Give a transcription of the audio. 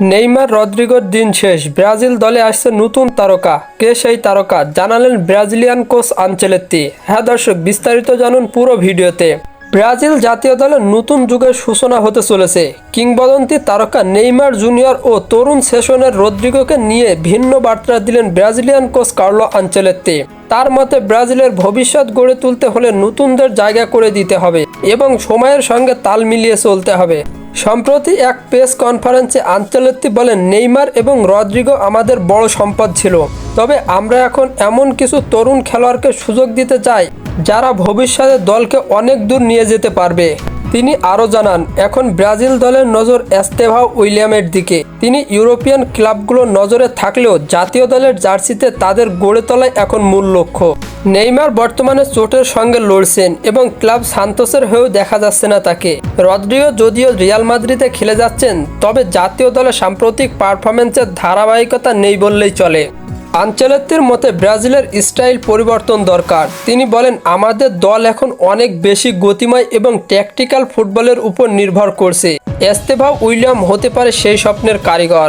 Neymar রদ্রিগোর দিন শেষ। Brazil দলে আসছে নতুন তারকা। কে সেই তারকা? জানালেন ব্রাজিলিয়ান কোচ আনচেলেত্তি। হ্যাঁ দর্শক, বিস্তারিত জানুন পুরো ভিডিওতে। ব্রাজিল জাতীয় দলের নতুন যুগের সূচনা হতে চলেছে। কিংবদন্তি তারকা নেইমার জুনিয়র ও তরুণ সেশনের রদ্রিগোকে নিয়ে ভিন্ন বার্তা দিলেন ব্রাজিলিয়ান কোচ কার্লো আনচেলেত্তি। তার মতে, ব্রাজিলের ভবিষ্যৎ গড়ে তুলতে হলে নতুনদের জায়গা করে দিতে হবে এবং সময়ের সঙ্গে তাল মিলিয়ে চলতে হবে। সম্প্রতি এক প্রেস কনফারেন্সে আঞ্চলত্তি বলেন, নেইমার এবং রদ্রিগো আমাদের বড় সম্পদ ছিল। তবে আমরা এখন এমন কিছু তরুণ খেলোয়াড়কে সুযোগ দিতে চাই, যারা ভবিষ্যতে দলকে অনেক দূর নিয়ে যেতে পারবে। তিনি আরও জানান, এখন ব্রাজিল দলের নজর এস্তেভা উইলিয়ামের দিকে। তিনি ইউরোপিয়ান ক্লাবগুলো নজরে থাকলেও জাতীয় দলের জার্সিতে তাদের গড়ে তোলাই এখন মূল লক্ষ্য। নেইমার বর্তমানে চোটের সঙ্গে লড়ছেন এবং ক্লাব সান্তোসের হয়েও দেখা যাচ্ছে না তাকে। রদ্রিও যদিও রিয়াল মাদ্রিদে খেলে যাচ্ছেন, তবে জাতীয় দলে সাম্প্রতিক পারফরমেন্সের ধারাবাহিকতা নেই বললেই চলে। আঞ্চলেত্তির মতে ব্রাজিলের স্টাইল পরিবর্তন দরকার। তিনি বলেন, আমাদের দল এখন অনেক বেশি গতিময় এবং ট্যাকটিক্যাল ফুটবলের উপর নির্ভর করছে। এস্তেভা উইলিয়াম হতে পারে সেই স্বপ্নের কারিগর।